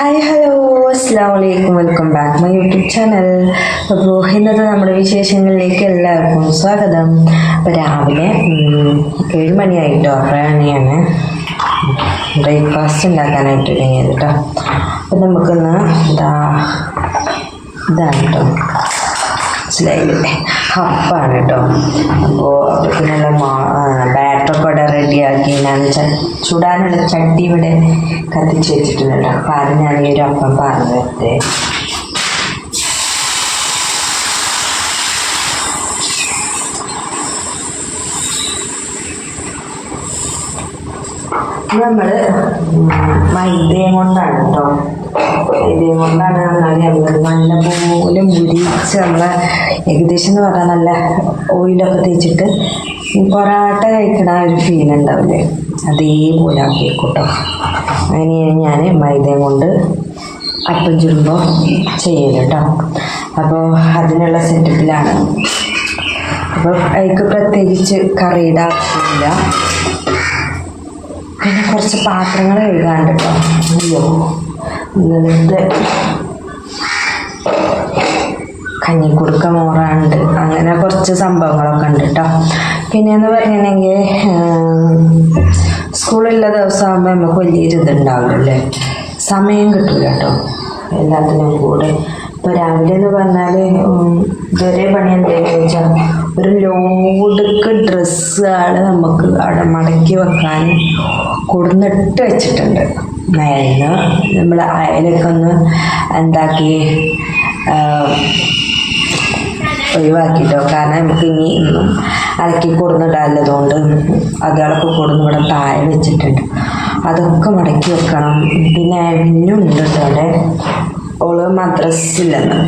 Hi hello അസ്സാം വലൈക്കും welcome back my YouTube channel അപ്പോൾ ഇന്നത്തെ നമ്മുടെ വിശേഷങ്ങളിലേക്ക് എല്ലാവർക്കും സ്വാഗതം. അപ്പോൾ രാവിലെ ഏഴ് മണിയായിട്ടോ? അപ്പോഴാണ് ബ്രേക്ക്ഫാസ്റ്റ് ഉണ്ടാക്കാനായിട്ട് തുടങ്ങിയത് കേട്ടോ അപ്പം നമുക്കൊന്ന് ഇതാ ഇതാണ് കേട്ടോ മനസ്സിലായില്ലേ ഹപ്പാണ് കേട്ടോ അപ്പോൾ മാ ബാറ്ററൊക്കെ ഇവിടെ റെഡിയാക്കി ഞാൻ ചുടാനുള്ള ചട്ടി ഇവിടെ കത്തിച്ച് വെച്ചിട്ടുണ്ട് കേട്ടോ അത് ഞാൻ ഈ ഒരു അപ്പം പറഞ്ഞു വെച്ചേ നമ്മൾ മൈദയും കൊണ്ടാണ് കേട്ടോ മൈദയും കൊണ്ടാണ് നന്നായി നല്ല പോലെ മുരിച്ച് നമ്മളെ ഏകദേശം എന്ന് പറഞ്ഞാൽ നല്ല ഓയിലൊക്കെ തേച്ചിട്ട് പൊറാട്ട കഴിക്കണ ഒരു ഫീൽ ഉണ്ടാവില്ലേ? അതേപോലെ ആക്കിയേക്കും കേട്ടോ അങ്ങനെയാണ് ഞാൻ മൈദയും കൊണ്ട് അപ്പം ചുരുമ്പോൾ ചെയ്യൽ കേട്ടോ അപ്പോൾ അതിനുള്ള സെറ്റപ്പിലാണ് അപ്പോൾ അതിക്ക് പ്രത്യേകിച്ച് കറിയുടെ ആവശ്യമില്ല. പിന്നെ കുറച്ച് പാത്രങ്ങൾ കഴുകാണ്ട് കേട്ടോ അയ്യോ. ഇന്നലത്തെ കഞ്ഞിക്കുടുക്ക മോറാണ്ട് അങ്ങനെ കുറച്ച് സംഭവങ്ങളൊക്കെ ഉണ്ട് കേട്ടോ പിന്നെയെന്ന് പറയുകയാണെങ്കിൽ സ്കൂളുള്ള ദിവസമാകുമ്പോൾ നമുക്ക് വലിയൊരു ഇതുണ്ടാവുമല്ലേ സമയം കിട്ടില്ല കേട്ടോ എല്ലാത്തിനും കൂടെ. ഇപ്പോൾ രാവിലെ എന്ന് പറഞ്ഞാൽ ഇതുവരെ പണി എന്തെങ്കിലും വെച്ചാൽ ഒരു ലോഡുക്ക് ഡ്രസ്സുകൾ നമുക്ക് അവിടെ മടക്കി വെക്കാൻ കൊടുന്നിട്ട് വെച്ചിട്ടുണ്ട്. അയലിന് നമ്മൾ അയലൊക്കെ ഒന്ന് എന്താക്കി ഒഴിവാക്കിയിട്ടോ കാരണം നമുക്ക് ഇനി ഇന്നും അലക്കി കൊടുന്നിടാല്ലതുകൊണ്ട് അതുകളൊക്കെ കൊടുന്ന് ഇവിടെ താഴെ വെച്ചിട്ടുണ്ട്. അതൊക്കെ മടക്കി വെക്കണം. പിന്നെ അഴിഞ്ഞുണ്ട് അവിടെ. ഓൾ മദ്രസില്ലെന്ന്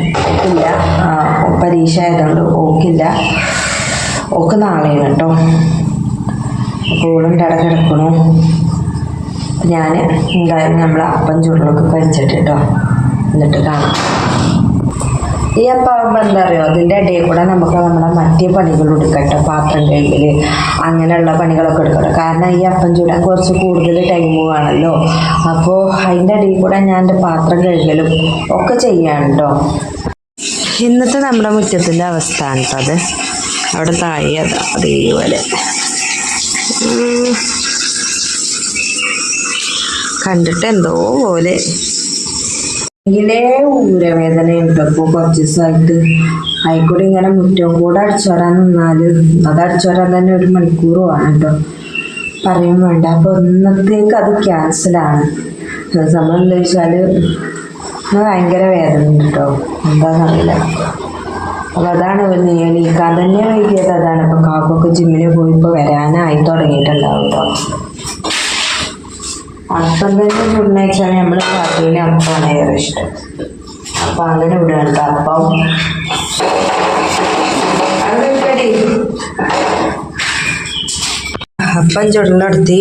ആ, പരീക്ഷ ആയതുകൊണ്ട് ഓക്കില്ല. ഓക്ക് നാളെയാണ് കേട്ടോ. അപ്പോൾ ഓളും ഇടകിടക്കണു കിടക്കണു. ഞാൻ എന്തായാലും നമ്മൾ അപ്പം ചൂടുകളൊക്കെ കഴിച്ചിട്ട് കേട്ടോ എന്നിട്ട് കാണാം. ഈ അപ്പാവുമ്പോൾ എന്താ പറയുക അതിന്റെ ഇടയിൽ കൂടെ നമുക്ക് നമ്മുടെ മറ്റേ പണികൾ എടുക്കട്ടെ പാത്രം കഴുകൽ അങ്ങനെയുള്ള പണികളൊക്കെ എടുക്കട്ടെ. കാരണം ഈ അപ്പം ചൂടാൻ കുറച്ച് കൂടുതൽ ടൈം വേണമല്ലോ അപ്പോൾ അതിന്റെ ഇടയിൽ കൂടെ ഞാൻ എന്റെ പാത്രം കഴുകലും ഒക്കെ ചെയ്യാണ് കേട്ടോ ഇന്നത്തെ നമ്മുടെ മുറ്റത്തിന്റെ അവസ്ഥ കേട്ടോ അത്. അവിടെ താഴെ അതാ അതേപോലെ. കണ്ടിട്ട് എന്തോ പോലെ ഇങ്ങനെ ഊരവേദന ഉണ്ടപ്പോൾ കുറച്ച് ദിവസമായിട്ട് ആയിക്കോട്ടെ ഇങ്ങനെ മുറ്റവും കൂടെ അടിച്ചോരാൻ നിന്നാൽ അത് അടിച്ചോരാൻ തന്നെ ഒരു മണിക്കൂർ വേണം കേട്ടോ പറയാൻ വേണ്ട. അപ്പോൾ ഇന്നത്തേക്ക് അത് ക്യാൻസലാണ്. സംഭവം എന്താ വെച്ചാൽ ഭയങ്കര വേദന ഉണ്ട് കേട്ടോ എന്താണെന്നറിയില്ല അപ്പൊ അതാണ് നീക്കാൻ തന്നെ വൈകിയത്. അതാണ് ഇപ്പോൾ കാക്കൊക്കെ ജിമ്മിന് പോയി ഇപ്പോൾ വരാനായി തുടങ്ങിയിട്ടുണ്ടാവും കേട്ടോ അപ്പം തന്നെ ചുടുന്നേച്ചാൽ നമ്മൾ കാട്ടിന് അപ്പമാണ് ഏറെ ഇഷ്ടം. അപ്പം അങ്ങനെ വിടുകയാണ് കേട്ടോ അപ്പം. അപ്പം ചുടലെടുത്തി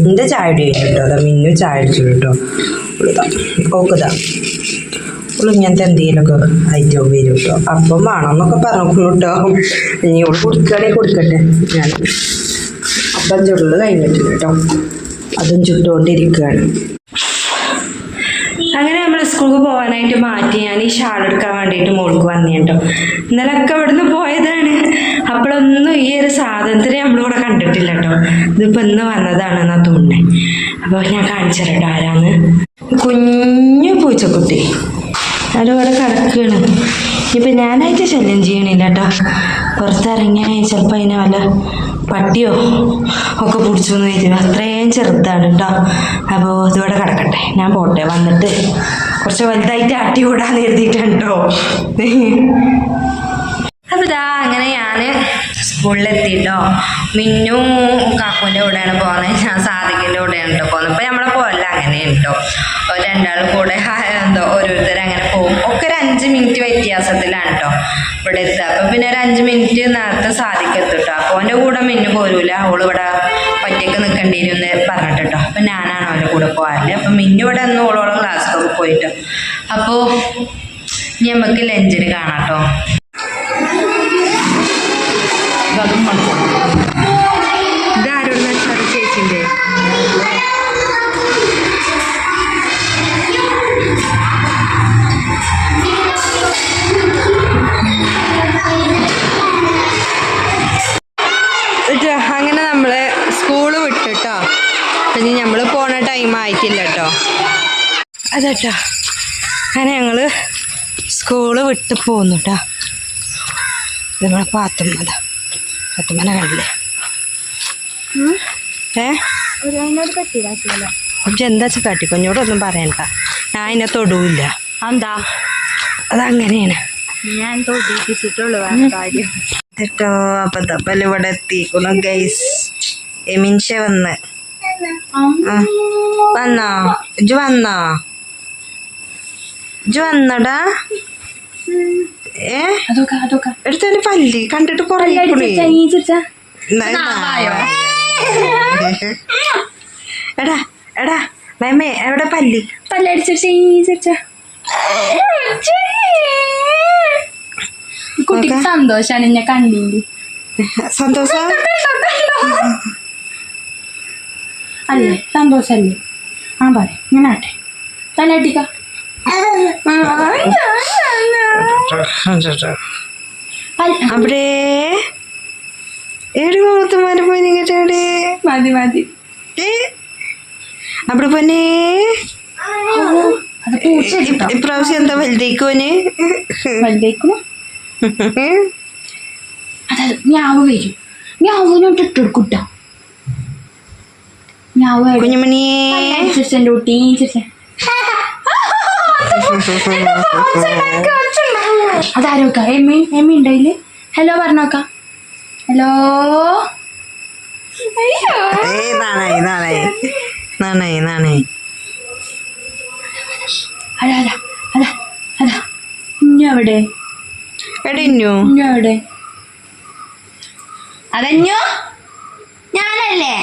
എന്റെ ചായ അടി കേട്ടോ അതാ മിന്നു ചായ അടിച്ചു കേട്ടോ ഓക്കതാ ഇങ്ങനത്തെ എന്തെങ്കിലുമൊക്കെ ഐറ്റം വരും കേട്ടോ അപ്പം വേണമെന്നൊക്കെ പറഞ്ഞു കേട്ടോ ഇനി ഇവിടെ കുടിക്കുകയാണെങ്കിൽ കൊടുക്കട്ടെ. ഞാൻ അപ്പം ചുടൽ കഴിഞ്ഞിട്ടില്ല കേട്ടോ അതും ചുട്ടുകൊണ്ടിരിക്കുകയാണ് അങ്ങനെ നമ്മൾ സ്കൂളിൽ പോകാനായിട്ട് മാറ്റി. ഞാൻ ഈ ഷാൾ എടുക്കാൻ വേണ്ടിയിട്ട് മോൾക്ക് വന്നു കേട്ടോ ഇന്നലൊക്കെ ഇവിടുന്ന് പോയതാണ്. അപ്പോഴൊന്നും ഈ ഒരു സാധനത്തിന് നമ്മളിവിടെ കണ്ടിട്ടില്ല കേട്ടോ. ഇതിപ്പോൾ ഇന്ന് വന്നതാണെന്നാ തോന്നുന്നത് അപ്പോൾ ഞാൻ കാണിച്ചു തരട്ടോ ആരാന്ന്. കുഞ്ഞു പൂച്ചക്കുട്ടി. അതിവിടെ കിടക്കുകയാണ് ഇപ്പം ഞാനായിട്ട് ശല്യം ചെയ്യണില്ല കേട്ടോ പുറത്തിറങ്ങിയാൽ ചിലപ്പോൾ അതിനെ വല്ല പട്ടിയോ ഒക്കെ പിടിച്ചു എന്ന് വരും അത്രയും ചെറുതാണ് കേട്ടോ അപ്പോൾ ഇതിവിടെ കിടക്കട്ടെ. ഞാൻ പോട്ടെ. വന്നിട്ട് കുറച്ച് വലുതായിട്ട് അട്ടി കൂടാന്ന് എഴുതിയിട്ടുണ്ടോ അപ്പതാ അങ്ങനെ ഞാൻ സ്കൂളിലെത്തിട്ടോ മിന്നും കാക്കൂന്റെ കൂടെയാണ് പോകുന്നത് ഞാൻ സാധിക്കിന്റെ കൂടെയാണ് കേട്ടോ പോകുന്നത്. ഇപ്പം നമ്മളെ പോകല്ല കേട്ടോ അപ്പോൾ രണ്ടാളും കൂടെ എന്തോ ഓരോരുത്തർ അങ്ങനെ പോകും. ഒക്കെ ഒരു അഞ്ച് മിനിറ്റ് വ്യത്യാസത്തിലാണ് കേട്ടോ ഇവിടെ എത്തുക. അപ്പോൾ പിന്നെ ഒരു അഞ്ച് മിനിറ്റ് നേരത്തെ സാധിക്കത്തുട്ടോ അപ്പോൾ അവന്റെ കൂടെ മിന്നു പോരൂല. അവൾ ഇവിടെ ഒറ്റയ്ക്ക് നിൽക്കേണ്ടി വരും എന്ന് പറഞ്ഞിട്ട് കേട്ടോ അപ്പം ഞാനാണ് അവന്റെ കൂടെ പോകാറില്ല അപ്പം മിന്നു ഇവിടെ നിന്ന് ഓളോളം ക്ലാസ്സിലൊക്കെ പോയിട്ടോ. അപ്പോൾ നമുക്ക് ലഞ്ചിന് കാണാം കേട്ടോ അതേട്ടോ. അങ്ങനെ ഞങ്ങൾ സ്കൂൾ വിട്ട് പോന്നു കേട്ടോ നിങ്ങളെ പാത്തുമ്മത. പാത്തുമ്മനെ കണ്ടില്ലേ? ഏ? പക്ഷെ എന്താ വെച്ചാൽ കാട്ടിക്കൊഞ്ഞോടൊന്നും പറയണ്ട. ഞാൻ അതിനെ തൊടുവില്ല എന്താ അതങ്ങനെയാണ്. ഞാൻ തൊടിപ്പിച്ചിട്ടുള്ളൂ കാര്യം. കേട്ടോ അപ്പൊ തപ്പൽ ഇവിടെ എത്തിക്കുന്നു ഗൈസ് എമിൻഷ വന്ന്. വന്നോ. ഇജ് വന്നോ. ഇജ് വന്നടാ. ഏ? അതൊക്കെ അതൊക്കെ. എടുത്തതിന് പല്ലി. കണ്ടിട്ട് കൊറേ. എടാ എടാ മേമേ എവിടെ പല്ലി? പല്ലടിച്ച കുട്ടിക്ക് സന്തോഷാണ് എന്നെ കണ്ടിണ്ട് സന്തോഷ. അല്ലേ? സന്തോഷല്ലേ? ആ പറ. ഇങ്ങനെ ആട്ടെ. അവിടെ. മുഖത്തുമാരെ പോയി നിങ്ങടെ മതി മതി. അവിടെ പോനെ ഇപ്രാവശ്യം എന്താ വലുതേക്കോന് വലുതേക്കണു? അതായത് ഞാവ് വരും. ഞാവിനോട്ട് ഇട്ടെടുക്കൂട്ട കുഞ്ഞുമണിയെ അതാരോക്ക? എമ്മി എമ്മി ഉണ്ടായില്ലേ ഹലോ പറഞ്ഞോക്ക. ഹലോ നാണായി നാണായി. നാണായി നാണായി. അതാ അതാ അതാ അതാ. കുഞ്ഞവിടെ? എടിഞ്ഞു കുഞ്ഞവിടെ? അതഞ്ഞോ? ഞാനല്ലേ?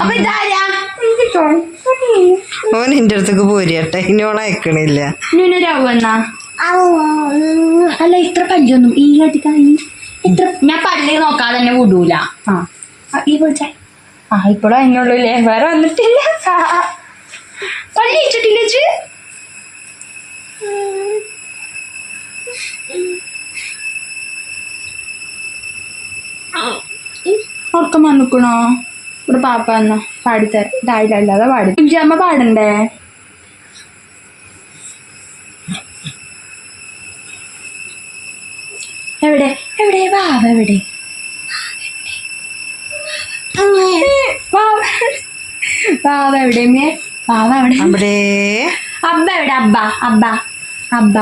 അപ്പൊ ഇതാരാ? ഓൻ എന്റെ അടുത്തേക്ക് പോരിയട്ടെ. ഇനിയോളെ അയക്കണില്ല. ന്യൂനരാവു എന്നാ അല്ല ഇത്ര പല്ലൊന്നും ഈ അധികം ഇത്ര ഞാൻ പല്ല് നോക്കാതെ തന്നെ വിടൂല. ആ ഈ വിളിച്ച. ആ ഇപ്പോഴും അതിനുള്ളൂ അല്ലേ വേറെ വന്നിട്ടില്ല. പല്ല് ഇച്ചിട്ടില്ല ഉറക്കം വന്നിക്കണോ? ഇവിടെ പാപ്പ എന്നാ പാടിത്തരാം. ഇതായിട്ടല്ലാതെ പാടി. കുഞ്ചിയമ്മ പാടണ്ടേ? എവിടെ? എവിടെ? വാവ എവിടെ? വാവ എവിടെ മേ വാവ എവിടെ അബ്ബ എവിടെ? അബ്ബ അബ്ബ അബ്ബ.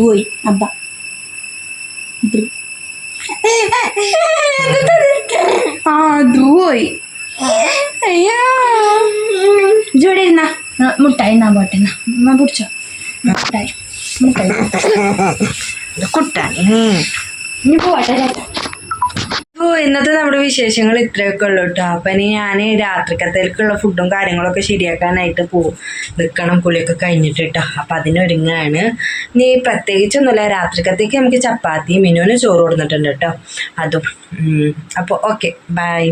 പോയി അബ്ബ. മുട്ടായി എന്നാ പോട്ടെ എന്നാ പിടിച്ചോ മുട്ടായി മുട്ടായി. കുട്ടാൻ ഉം. ഇനി പോട്ടെ അപ്പോൾ ഇന്നത്തെ നമ്മുടെ വിശേഷങ്ങൾ ഇത്രയൊക്കെ ഉള്ളു കേട്ടോ. അപ്പൊ ഇനി ഞാൻ രാത്രിക്കത്തേക്കുള്ള ഫുഡും കാര്യങ്ങളൊക്കെ ശരിയാക്കാനായിട്ട് പോവും. നിൽക്കണം കുളിയൊക്കെ കഴിഞ്ഞിട്ട് കേട്ടോ. അപ്പൊ അതിനൊരുങ്ങാണ്. ഇനി പ്രത്യേകിച്ചൊന്നുമില്ല. രാത്രിക്കത്തേക്ക് നമുക്ക് ചപ്പാത്തി മിനുവിന് ചോറ് കൊടുത്തിട്ടുണ്ട് കേട്ടോ. അതും. അപ്പോൾ ഓക്കെ ബൈ